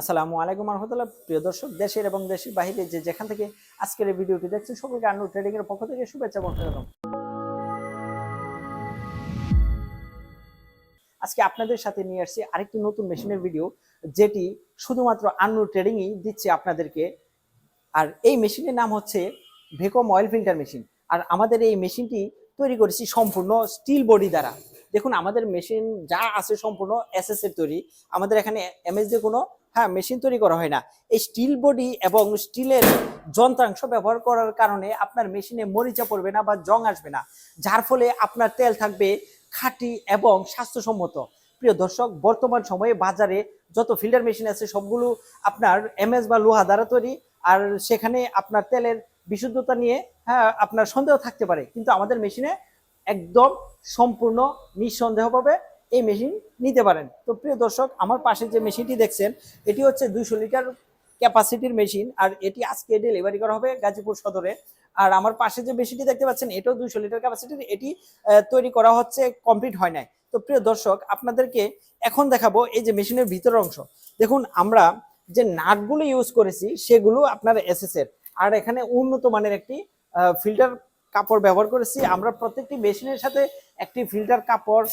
আসসালামু আলাইকুম রহমতুল্লাহ। প্রিয় দর্শক, দেশের এবং দেশের বাইরে যে যেখান থেকে আজকের এই ভিডিওটি দেখছেন, সকলকে আন্নু ট্রেডিং এর পক্ষ থেকে শুভেচ্ছা স্বাগতম আজকে আপনাদের সাথে নিয়ে আসছি আরেকটি নতুন মেশিনের ভিডিও যেটি শুধুমাত্র আন্নু ট্রেডিংই দিচ্ছে আপনাদেরকে। আর এই মেশিনের নাম হচ্ছে ভেকম অয়েল ফিল্টার মেশিন আর আমাদের এই মেশিনটি তৈরি করেছি সম্পূর্ণ স্টিল বডি দ্বারা। দেখুন, আমাদের মেশিন যা আছে সম্পূর্ণ এসএস এর তৈরি। আমাদের এখানে এমএস দিয়ে কোনো হ্যাঁ মেশিন তৈরি করা হয় না। এই স্টিল বডি এবং স্টিলের যন্ত্রাংশ ব্যবহার করার কারণে আপনার মেশিনে মরিচা পড়বে না বা জং আসবে না, যার ফলে আপনার তেল থাকবে খাঁটি এবং স্বাস্থ্যসম্মত। প্রিয় দর্শক, বর্তমান সময়ে বাজারে যত ফিল্টার মেশিন আছে, সবগুলো আপনার এমএস বা লোহা দ্বারা তৈরি, আর সেখানে আপনার তেলের বিশুদ্ধতা নিয়ে হ্যাঁ আপনার সন্দেহ থাকতে পারে। কিন্তু আমাদের মেশিনে একদম সম্পূর্ণ নিঃসন্দেহভাবে এই মেশিন নিতে পারেন। তো প্রিয় দর্শক, আমার পাশে যে মেশিনটি দেখছেন, এটি হচ্ছে দুইশো লিটার ক্যাপাসিটির মেশিন আর এটি আজকে ডেলিভারি করা হবে গাজীপুর সদরে। আর আমার পাশে যে মেশিনটি দেখতে পাচ্ছেন, এটাও দুইশো লিটার ক্যাপাসিটির এটি তৈরি করা হচ্ছে কমপ্লিট হয় নাই। তো প্রিয় দর্শক, আপনাদেরকে এখন দেখাবো এই যে মেশিনের ভিতরের অংশ। দেখুন, আমরা যে নাটগুলো ইউজ করেছি, সেগুলো আপনার এসএসের আর এখানে উন্নত মানের একটি ফিল্টার কাপড় ব্যবহার করেছি। আমরা প্রত্যেকটি মেশিনের সাথে একটি ফিল্টার কাপড়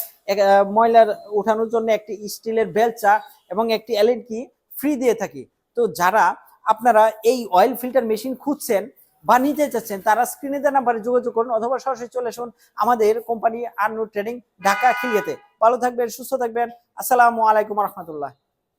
ময়লার ওঠানোর জন্য একটি স্টিলের বেলচা এবং একটি এলএনকি ফ্রি দিয়ে থাকি। তো যারা আপনারা এই অয়েল ফিল্টার মেশিন খুঁজছেন বা নিতে চাচ্ছেন, তারা স্ক্রিনে দেওয়া নাম্বারে যোগাযোগ করুন অথবা সরাসরি চলে আসুন আমাদের কোম্পানি আর্নু ট্রেডিং ঢাকা খিলিয়াতে। ভালো থাকবেন, সুস্থ থাকবেন। আসসালামু আলাইকুম রহমতুল্লাহ।